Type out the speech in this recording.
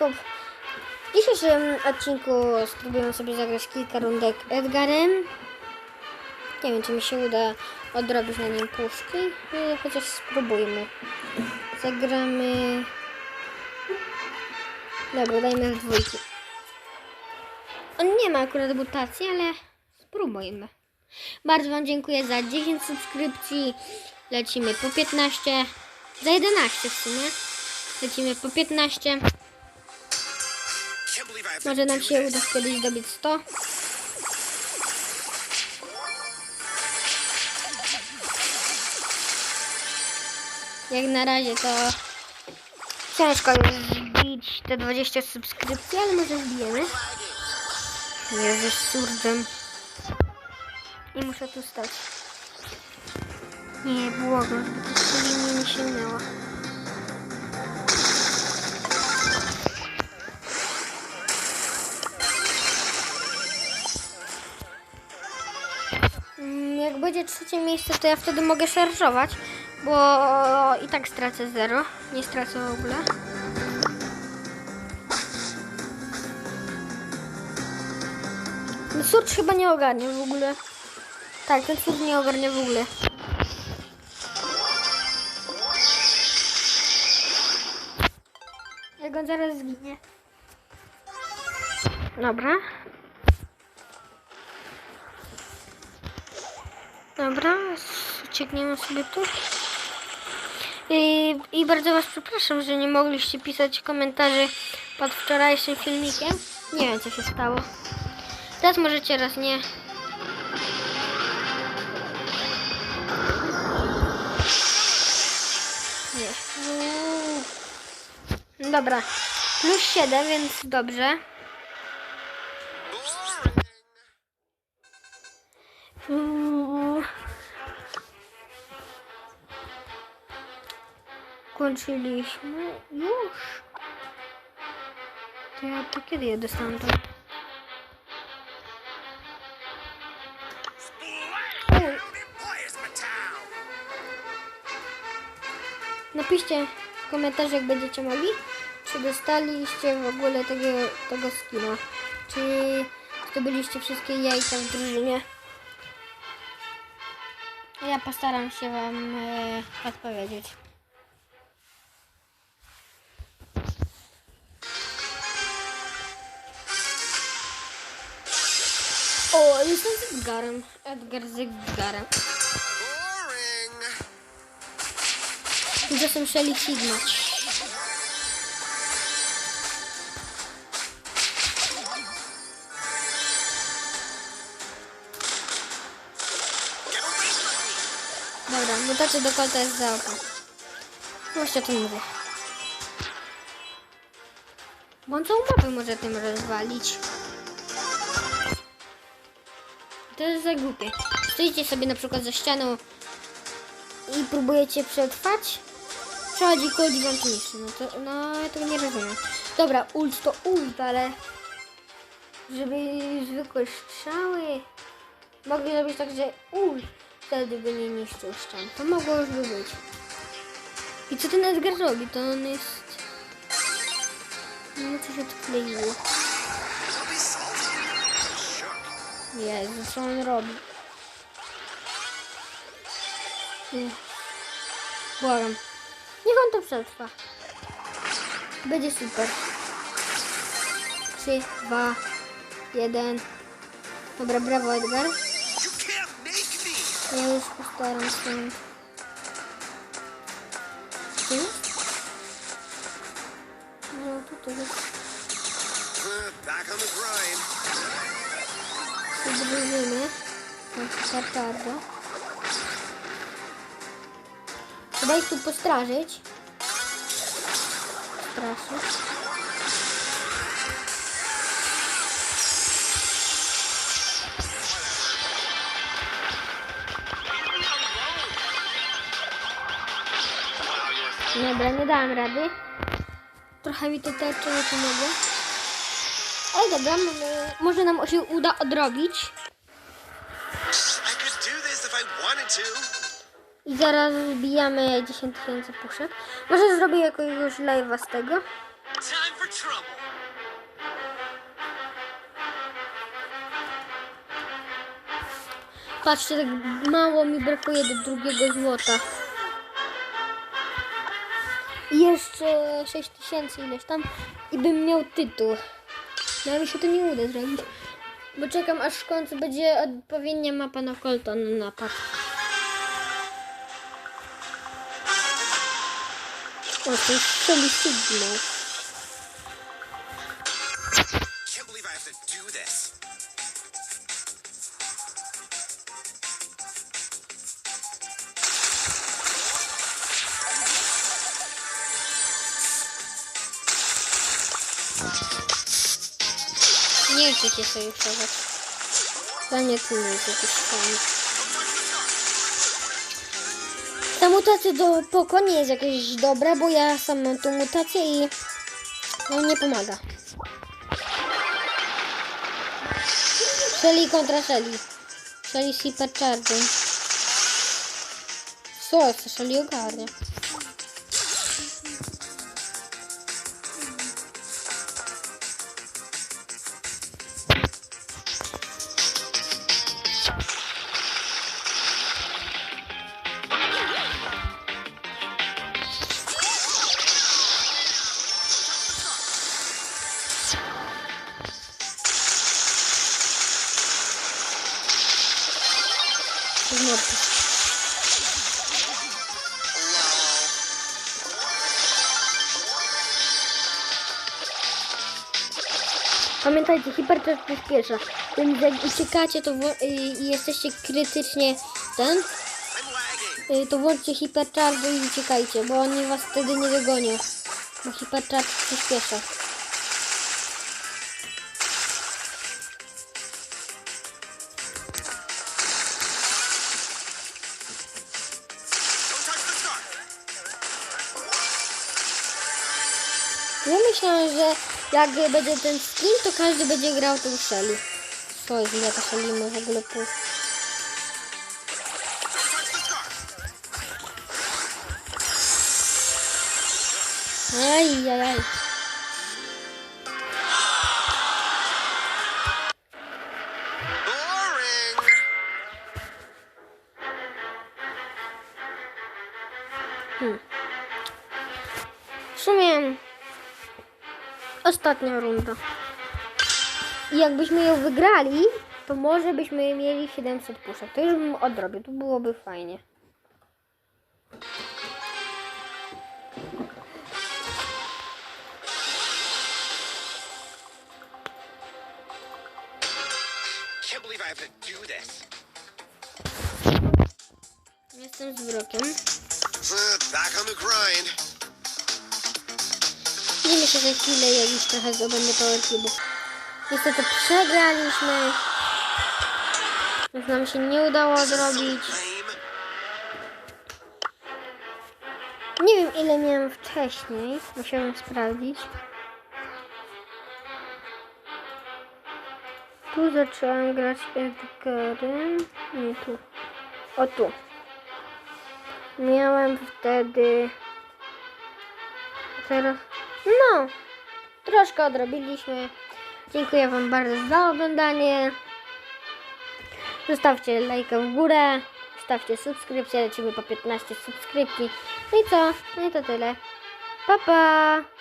Jakub. W dzisiejszym odcinku spróbujemy sobie zagrać kilka rundek Edgarem. Nie wiem, czy mi się uda odrobić na nim puszki, ale chociaż spróbujmy. Zagramy... Dobra, dajmy w dwójki. On nie ma akurat mutacji, ale spróbujmy. Bardzo Wam dziękuję za 10 subskrypcji. Lecimy po 15. Za 11 w sumie. Lecimy po 15. Może nam się uda kiedyś zdobyć 100. Jak na razie to ciężko jest zbić te 20 subskrypcji, ale może zbijemy. Jezu, surdem. I muszę tu stać. Nie, błagam, żeby to sobie mnie nie sięgnęło. Jak będzie trzecie miejsce, to ja wtedy mogę szarżować, bo i tak stracę zero. Nie stracę w ogóle. Ten surcz chyba nie ogarnie w ogóle. Tak, ten surcz nie ogarnia w ogóle. Jak on zaraz zginie. Dobra. Dobra, uciekniemy sobie tu. I, I bardzo Was przepraszam, że nie mogliście pisać komentarzy pod wczorajszym filmikiem. Nie wiem, co się stało. Raz możecie, raz nie. Nie. Dobra. Plus 7, więc dobrze. Kończyliśmy już. To ja to kiedy je dostanę? to? Splash! Oj, Players my town. napiszcie w komentarzach, jak będziecie mogli, czy dostaliście w ogóle tego, tego skina. Czy zdobyliście wszystkie jajka w drużynie. Ja postaram się Wam e, odpowiedzieć. O, jestem z Edgarem. Edgar z Edgarem. Boring. Tymczasem Shelly Sigma. Dobra, mutacja do kota jest za oko. Właśnie o tym mówię. Bo on całą mapę może tym rozwalić. To jest za głupie. Stoicie sobie na przykład za ścianą i próbujecie przetrwać. Przechodzi kold i wam niszczy. No to, no, ja tego nie rozumiem. Dobra, ult to ult, ale żeby zwykłe strzały mogli zrobić tak, że ult wtedy by nie niszczył ścian. To mogło już by być. I co ten Edgar robi? To on jest... No co się odkleiło. Jezu, co on robi? Nie. Błagam. Niech on to przetrwa. Będzie super. 3, 2, 1. Dobra, brawo Edgar. Ja już postaram się. Tu? No, tutaj jest. Back on the grind. Tartardo. Trzeba ich tu postrażyć. Straszyć. Dobra, nie dałam rady. Trochę mi to tarczy nie pomogło. Ale dobra, może nam się uda odrobić. I zaraz wbijamy 10 tysięcy puszek. Może zrobię jakiegoś live'a z tego. Patrzcie, tak mało mi brakuje do drugiego złota. I jeszcze 6 tysięcy ileś tam i bym miał tytuł. No mi się to nie uda zrobić. Bo czekam aż w końcu będzie odpowiednia mapa na Colton na napad. O, to jest Nie chcecie sojuszować. Dla mnie to nie jest jakiś fajny. Ta mutacja do Poko nie jest jakaś dobra, bo ja sam mam tą mutację i no nie pomaga. Shelly kontra Shelly. Shelly z Hypercharging. Co jest? Shelly ogarnia. Znowu. Pamiętajcie, hipercharge przyspiesza, więc jak uciekacie to y, i jesteście krytycznie ten, y, to włączcie hipercharge i uciekajcie, bo oni was wtedy nie dogonią. Bo hipercharge przyspiesza. Myślałem, że jak będzie ten skin, to każdy będzie grał tą Shelly. Co jest, ja ta Shelly ma w ogóle pół. Don't touch the star. Aj, aj, aj. Boring. W sumie ostatnia runda. I jakbyśmy ją wygrali, to może byśmy mieli 700 puszek. To już bym odrobił, to byłoby fajnie. Jestem z wrokiem. Back on the grind. Widzimy się za chwilę, jak już trochę zdobędę power cubów. Niestety przegraliśmy. Więc nam się nie udało zrobić. Nie wiem ile miałem wcześniej. Musiałem sprawdzić. Tu zacząłem grać Edgarem. Nie tu. O tu. Miałem wtedy. Teraz. No! Troszkę odrobiliśmy. Dziękuję Wam bardzo za oglądanie. Zostawcie lajka w górę. Stawcie subskrypcję, lecimy po 15 subskrypcji. No i co? No i to tyle. Pa, pa!